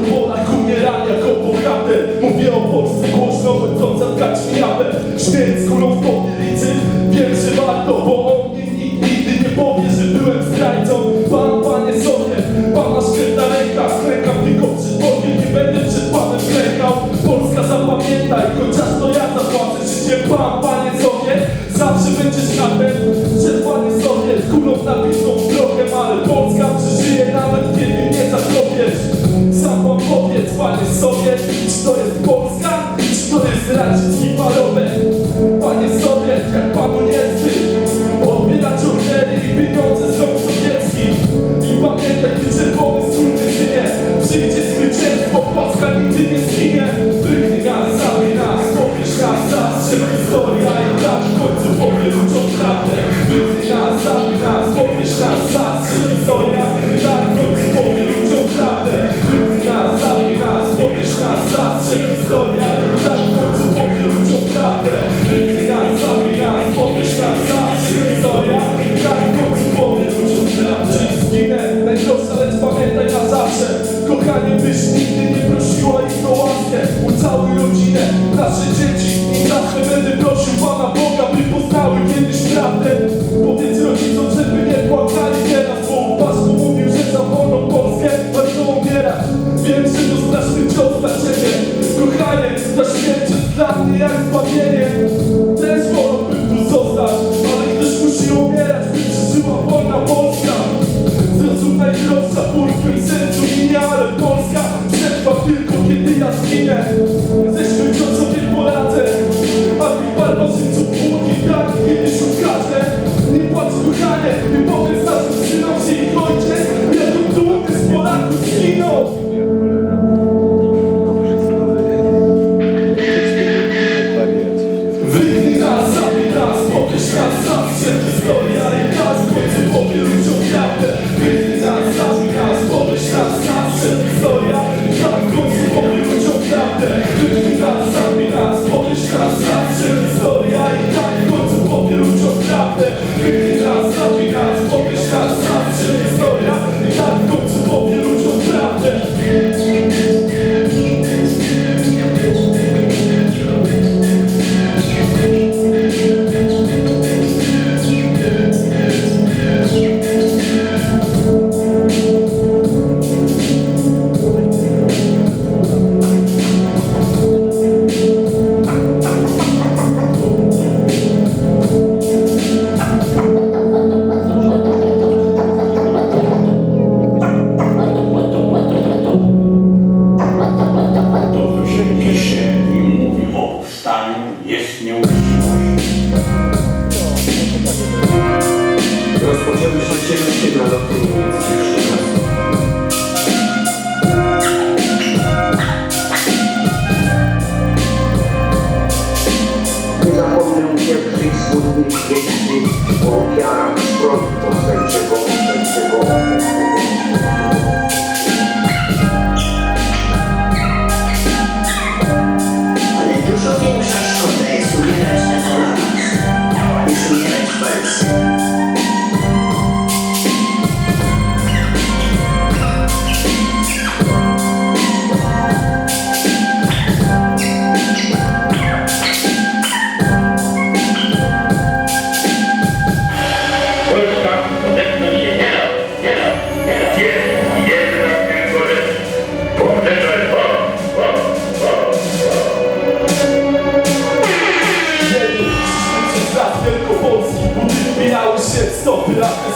Polak umierania jako bohater. Mówię o Polsce głośno, chcąc zatkać mi japę Śmierć kulą w popielicy Wiem, że warto, bo o mnie nikt nigdy nie powie, że byłem zdrajcą. Pan, panie sobie, pana sztywna ręka Klękam tylko przed Bogiem, nie będę przed panem klękał. Polska zapamiętaj, chociaż to ja zapłacę. Życiem Pan, panie sobie, zawsze będziesz kapem Przed panie sobie, kulą nabitą drogę parobek Panie sobie, jak panu nie wstyd Odbierać ordery i pieniądze z rąk sowieckich I pamiętaj, gdy czerwony skurwysynie Przyjdzie zwycięstwo, Polska nigdy nie zginie tylko kiedy ja zginę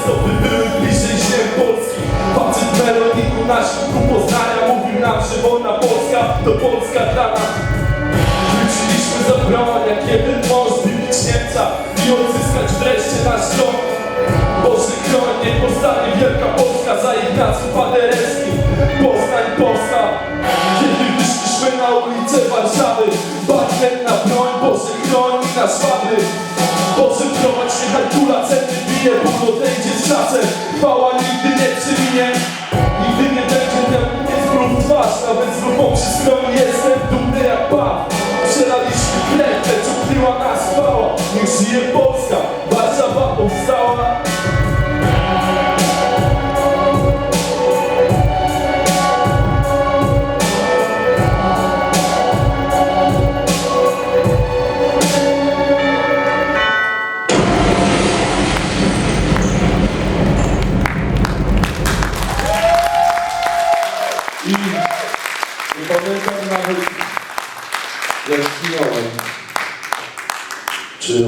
Stopy, były bliżej ziem Polski. Facet melodiku na środku Poznania mówił nam, że wolna Polska to Polska dla nas. Wróciliśmy za broń, jak jeden mąż wybić Niemca i odzyskać wreszcie nasz dom. Boże chroń, niech powstanie Wielka Polska za Ignacym Paderewskim. Poznań powstał, kiedy wyszliśmy na ulicę Warszawy. Odejdzie z czasem. Chwała nigdy nie przeminie, nigdy nie będzie temu nie twarz. Nawet z lupą przy stronie jestem dumny jak Pan. Przelaliśmy krew, lecz ukryła nas chwała. Niech żyje Polska, I nie pamiętam nawet jak zginąłem.